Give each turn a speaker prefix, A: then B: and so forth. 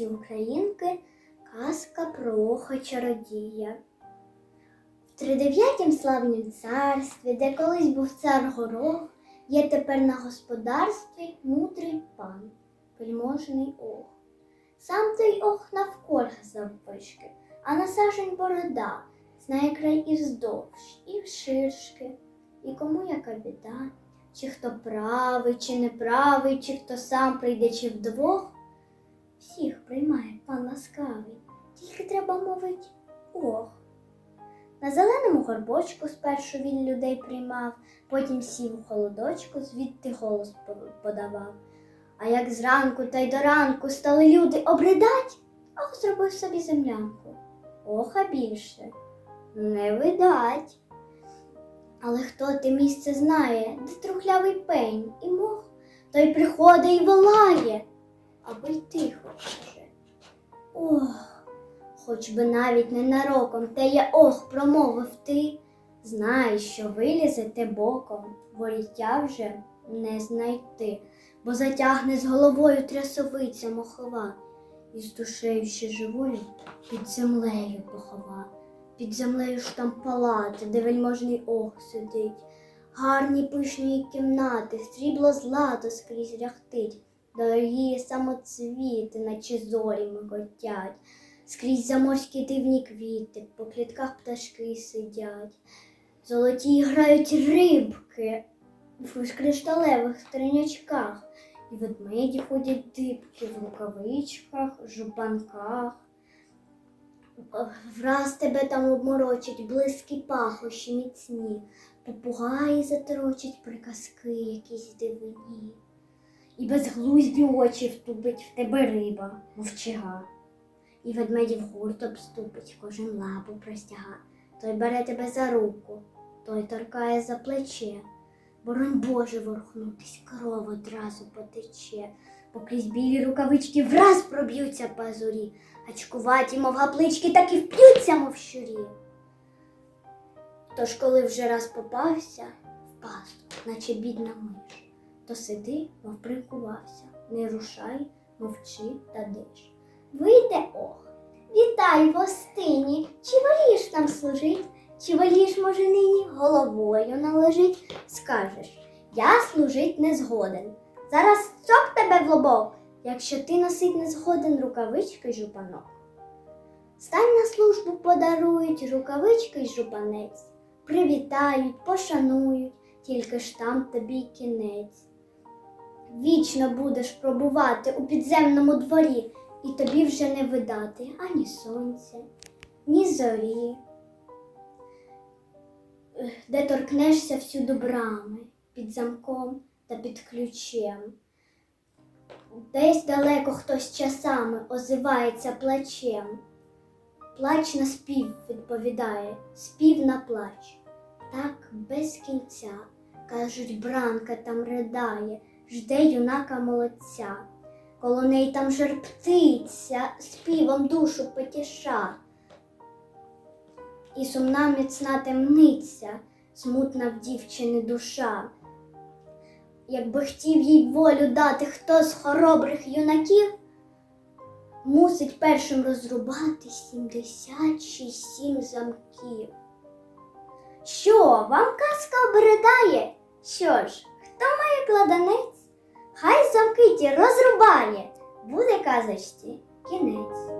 A: Лесі Українки Казка про оха чародія. В тридев'ятім славнім царстві, де колись був цар горох, є тепер на господарстві мудрий пан, вельможний ох. Сам той ох навколо заввишки, а на сажень борода, знає край і вздовж, і вширшки, і кому яка біда, чи хто правий, чи неправий, чи хто сам прийде, чи вдвох. Всіх приймає пан ласкавий, тільки треба мовить ох. На зеленому горбочку спершу він людей приймав, потім сів у холодочку, звідти голос подавав. А як зранку та й до ранку стали люди обридать, ох, зробив собі землянку. Оха більше не видать. Але хто те місце знає, де трухлявий пень і мох, той приходить і волає, аби й тихо каже. Ох, хоч би навіть ненароком те я ох промовив ти, знай, що вилізете боком, воріття вже не знайти, бо затягне з головою трясовиця мохова, і з душею ще живою під землею похова. Під землею ж там палати, де вельможний ох сидить. Гарні пишні кімнати, срібло злато скрізь ряхтить, дорогі самоцвіти, наче зорі миготять. Скрізь заморські дивні квіти, по клітках пташки сидять. Золоті грають рибки в кришталевих стринячках, і ведмеді ходять дибки в рукавичках, жупанках. Враз тебе там обморочать близькі пахощі міцні, попугаї заторочать приказки якісь дивині. І безглузді очі втупить в тебе риба, мовчига. І ведмедів гурт обступить, кожен лапу простяга. Той бере тебе за руку, той торкає за плече. Боронь Боже ворухнутись, кров одразу потече, покрізь білі рукавички враз проб'ються пазурі, Гачкуваті, мов гаплички, так і вп'ються, мов щурі. Тож, коли вже раз попався в пасту, наче бідна миш, то сиди, мов прикувався, не рушай, мовчи та диш. Вийде ох, вітай в остині, чи волієш нам служить, чи волієш, може, нині головою належить, скажеш, я служить не згоден. Зараз цок тебе в лобок, якщо ти носить не згоден рукавички жупанок. Стань на службу подарують рукавички й жупанець, привітають, пошанують, тільки ж там тобі кінець. Вічно будеш пробувати у підземному дворі, і тобі вже не видати ані сонця, ні зорі, де торкнешся всюди брами, під замком та під ключем. Десь далеко хтось часами озивається плачем. Плач на спів відповідає, спів на плач. Так без кінця, кажуть, бранка там ридає, жде юнака молодця. Коло неї там жар птиця, співом душу потіша. І сумна міцна темниця, смутна в дівчини душа. Якби хотів їй волю дати хто з хоробрих юнаків, мусить першим розрубати сімдесят чи сім замків. Що, вам казка обридає? Що ж, хто має кладанець? Хай замки ті розрубає, буде казочці кінець.